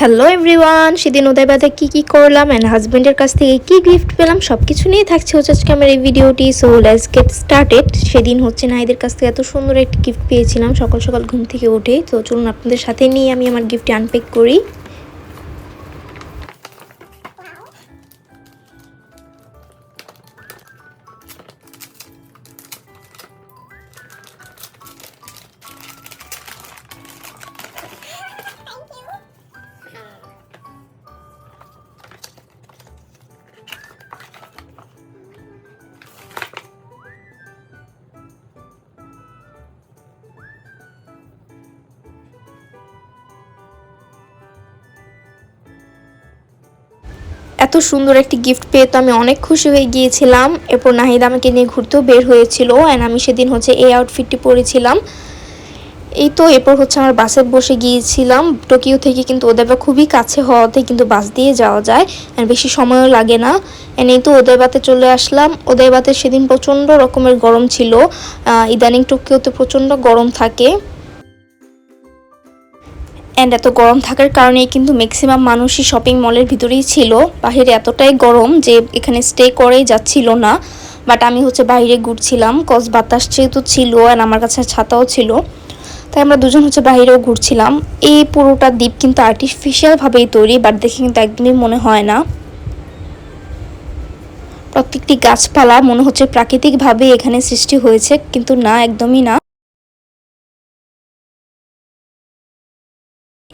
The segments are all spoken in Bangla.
হ্যালো এভরিওয়ান সেদিন উদয়বাদে কী কী করলাম অ্যান্ড হাজব্যান্ডের কাছ থেকে কী গিফট পেলাম সব কিছু নিয়ে থাকছে হচ্ছে আজকে আমার এই ভিডিওটি সো লেটস গেট স্টার্টেড সেদিন হচ্ছে নাহিদের কাছ থেকে এত সুন্দর একটি গিফট পেয়েছিলাম সকাল সকাল ঘুম থেকে উঠে। তো চলুন আপনাদের সাথে নিয়ে আমি আমার গিফটটি আনপ্যাক করি। এত সুন্দর একটি গিফট পেয়ে তো আমি অনেক খুশি হয়ে গিয়েছিলাম। এরপর নাহিদ আমাকে নিয়ে ঘুরতেও বের হয়েছিল অ্যান্ড আমি সেদিন হচ্ছে এই আউটফিটটি পরেছিলাম। এই তো এরপর হচ্ছে আমার বাসে বসে গিয়েছিলাম। টোকিও থেকে কিন্তু ওদের বা খুবই কাছে হওয়াতে কিন্তু বাস দিয়ে যাওয়া যায় আর বেশি সময়ও লাগে না। এন্ড এই তো ওদয়বাতে চলে আসলাম। ওদয়বাতে সেদিন প্রচণ্ড রকমের গরম ছিল। ইদানিং টোকিওতে প্রচণ্ড গরম থাকে। অ্যান্ড এত গরম থাকার কারণে কিন্তু ম্যাক্সিমাম মানুষই শপিং মলের ভিতরেই ছিল। বাহিরে এতটাই গরম যে এখানে স্টে করেই যাচ্ছিল না। বাট আমি হচ্ছে বাইরে ঘুরছিলাম কজ বাতাস যেহেতু ছিল অ্যান্ড আমার কাছে ছাতাও ছিল। তাই আমরা দুজন হচ্ছে বাইরেও ঘুরছিলাম। এই পুরোটা দ্বীপ কিন্তু আর্টিফিশিয়ালভাবেই তৈরি বাট দেখে কিন্তু একদমই মনে হয় না। প্রত্যেকটি গাছপালা মনে হচ্ছে প্রাকৃতিকভাবে এখানে সৃষ্টি হয়েছে, কিন্তু না, একদমই না।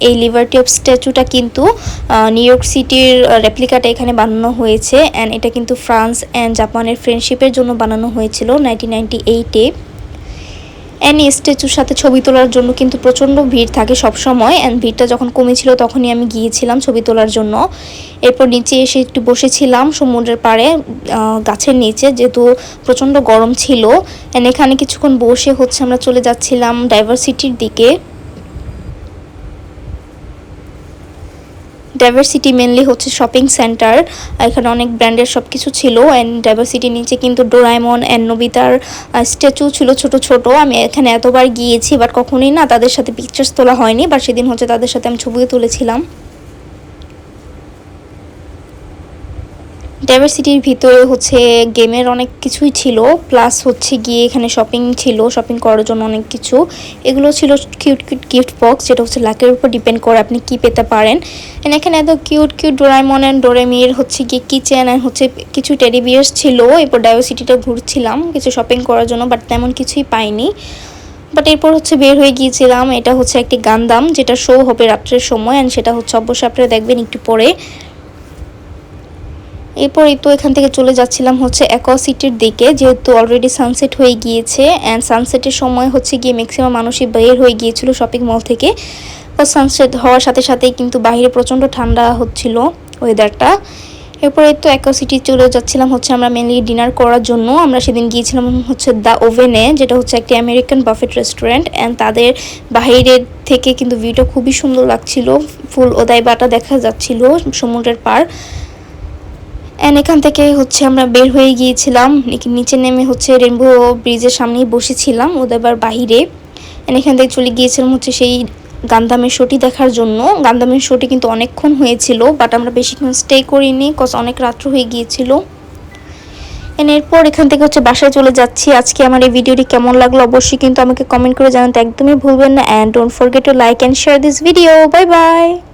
এই লিভারটি অফ স্ট্যাচুটা কিন্তু নিউ ইয়র্ক সিটির রেপ্লিকাটা এখানে বানানো হয়েছে অ্যান্ড এটা কিন্তু ফ্রান্স অ্যান্ড জাপানের ফ্রেন্ডশিপের জন্য বানানো হয়েছিল নাইনটিন নাইনটি এইটে অ্যান্ড এই স্ট্যাচুর সাথে ছবি তোলার জন্য কিন্তু প্রচণ্ড ভিড় থাকে সব সময় অ্যান্ড ভিড়টা যখন কমেছিল তখনই আমি গিয়েছিলাম ছবি তোলার জন্য। এরপর নিচে এসে একটু বসেছিলাম সমুদ্রের পাড়ে গাছের নিচে যেহেতু প্রচণ্ড গরম ছিল। অ্যান্ড এখানে কিছুক্ষণ বসে হচ্ছে আমরা চলে যাচ্ছিলাম ডাইভার্সিটির দিকে। ডাইভার্সিটি মেনলি হচ্ছে শপিং সেন্টার এখানে অনেক ব্র্যান্ডের সব কিছু ছিল অ্যান্ড ডাইভার্সিটি নিচে কিন্তু ডোরাইমন অ্যান্ড নবিতার স্ট্যাচু ছিল ছোট ছোট। আমি এখানে এতবার গিয়েছি বাট কখনোই না তাদের সাথে পিকচার্স তোলা হয়নি বা সেদিন হচ্ছে তাদের সাথে আমি ছবিও তুলেছিলাম। ডাইভার্সিটির ভিতরে হচ্ছে গেমের অনেক কিছুই ছিল প্লাস হচ্ছে গিয়ে এখানে শপিং ছিল শপিং করার জন্য অনেক কিছু। এগুলো ছিল কিউট কিউট গিফট বক্স যেটা হচ্ছে লাকের উপর ডিপেন্ড করে আপনি কি পেতে পারেন। এন্ড এখানে এত কিউট কিউট ডোরাইমন অ্যান্ড ডোরেমির হচ্ছে গিয়ে কিচেন অ্যান্ড হচ্ছে কিছু টেডি বিয়ার্স ছিল, এরপর ডাইভার্সিটিটা ঘুরছিলাম, কিছু শপিং করার জন্য বাট তেমন কিছুই পাইনি। বাট এরপর হচ্ছে বের হয়ে গিয়েছিলাম, এটা হচ্ছে একটি গান্দাম যেটা শো হবে রাত্রের সময় অ্যান্ড সেটা হচ্ছে অবশ্যই আপনারা দেখবেন একটু পরে। এরপরই তো এখান থেকে চলে যাচ্ছিলাম হচ্ছে অ্যাকোয়া সিটির দিকে, যেহেতু অলরেডি সানসেট হয়ে গিয়েছে অ্যান্ড সানসেটের সময় হচ্ছে গিয়ে ম্যাক্সিমাম মানুষই বের হয়ে গিয়েছিল শপিং মল থেকে। তো সানসেট হওয়ার সাথে সাথেই কিন্তু বাইরে প্রচণ্ড ঠান্ডা হচ্ছিল ওয়েদারটা এরপরে তো অ্যাকোয়া সিটি চলে যাচ্ছিলাম হচ্ছে আমরা মেনলি ডিনার করার জন্য। আমরা সেদিন গিয়েছিলাম হচ্ছে দ্য ওভেনে যেটা হচ্ছে একটি আমেরিকান বাফেট রেস্টুরেন্ট অ্যান্ড তাদের বাইরের থেকে কিন্তু ভিউটা খুবই সুন্দর লাগছিল। ফুল ওদাই বাটা দেখা যাচ্ছিল সমুদ্রের পাড়। অ্যান্ড এখান থেকে হচ্ছে আমরা বের হয়ে গিয়েছিলাম। নিচে নেমে হচ্ছে রেনবো ব্রিজের সামনেই বসেছিলাম ওদের বাহিরে। অ্যান্ড এখান থেকে চলে গিয়েছিলাম হচ্ছে সেই গান্দামের শোটি দেখার জন্য। গান্দামের শোটি কিন্তু অনেকক্ষণ হয়েছিল বাট আমরা বেশিক্ষণ স্টে করিনি কজ অনেক রাত্র হয়ে গিয়েছিল। এরপর এখান থেকে হচ্ছে বাসায় চলে যাচ্ছি। আজকে আমার এই ভিডিওটি কেমন লাগল অবশ্যই কিন্তু আমাকে কমেন্ট করে জানাতে একদমই ভুলবেন না। And don't forget to like and share this video bye bye